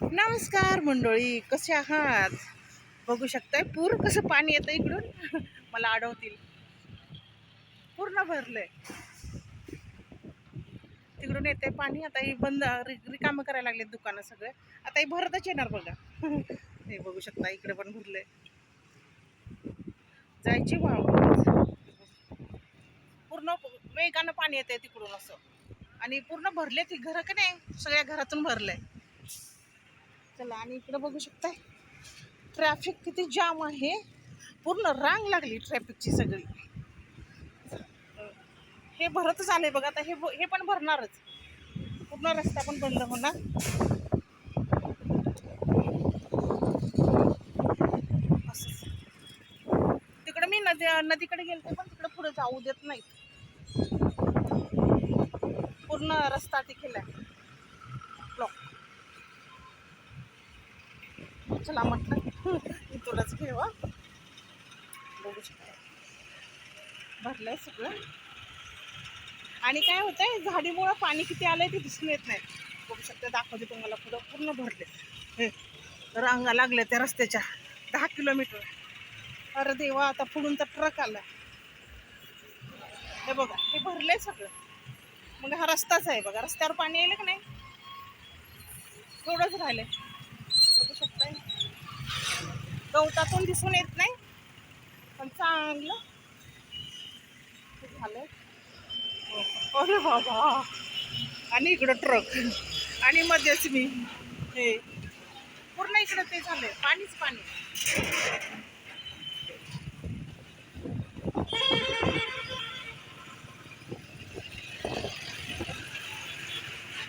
नमस्कार मंडळी कसे आहात? बघू शकताय पूर कसं पाणी येतं इकडून? मला अडवतील पूर्ण भरलंय. तिकडून येते पाणी आता ही बंद रिकामं करायला लागले दुकानं सगळे. आता ही भरतच येणार बघा. हे बघू शकता इकडे पण भरलंय. जायची व्हावं पूर्ण वेगानं पाणी येते तिकडून असं. आणि पूर्ण भरले ती घरं का नाही? सगळ्या घरातून भरलंय. चला आणि इकडं बघू शकताय ट्रॅफिक किती जाम आहे. पूर्ण रांग लागली ट्रॅफिकची सगळी. हे भरतच आलंय बघा आता हे हे पण भरणारच. पूर्ण रस्ता पण बंद होणार. असंच. तिकडं मी नदी नदीकडे गेलते पण तिकडे पुढे जाऊ देत नाहीत. पूर्ण रस्ता ते आहे. चला म्हटलं मी तुलाच हा. बघू शकता. आहे सगळं. आणि काय होतंय झाडीमुळं पाणी किती आलंय ते दिसून येत नाही. बघू शकता दाखवते तुम्हाला पुढं पूर्ण भरले हे. रांगा लागल्या त्या रस्त्याच्या. दहा किलोमीटर. अरे देवा आता पुढून तर ट्रक आला. हे बघा हे भरलं आहे सगळं. मग हा रस्ताच आहे बघा. रस्त्यावर पाणी येईल का नाही? थोडंच राहिलं आहे गवतातून दिसून येत नाही. पण चांगलं. झालं अरे बाबा. आणि इकडं ट्रक. आणि मध्येच मी. हे. पूर्ण इकडं ते झालंय. पाणीच पाणी.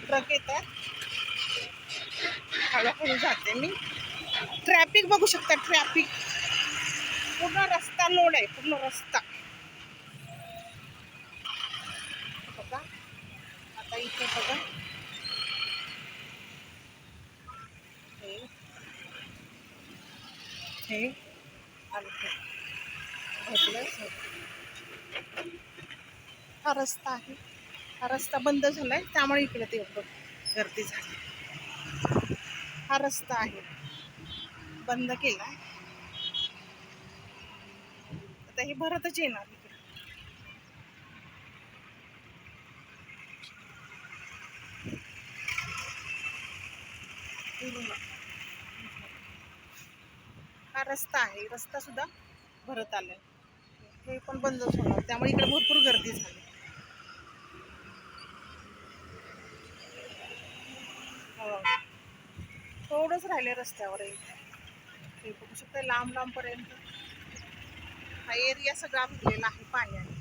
ट्रक येत हळूहळू जाते मी. ट्रॅफिक बघू शकता ट्रॅफिक पूर्ण रस्ता लोड आहे पूर्ण रस्ता. बघा. आता इथे बघा. हे. हा. रस्ता आहे. हा रस्ता बंद झालाय त्यामुळे इकडे ते एवढं गर्दी झाली. हा रस्ता आहे. बंद केला. आता हे भरतच येणार हा रस्ता आहे. रस्ता सुद्धा भरत आलाय. हे पण बंदच होणार. त्यामुळे इकडे भरपूर गर्दी झाली. हो. थोडंच राहिले रस्त्यावर एक. बघू शकता लांब लांबपर्यंत हा एरिया सगळा भरलेला आहे पाण्याने.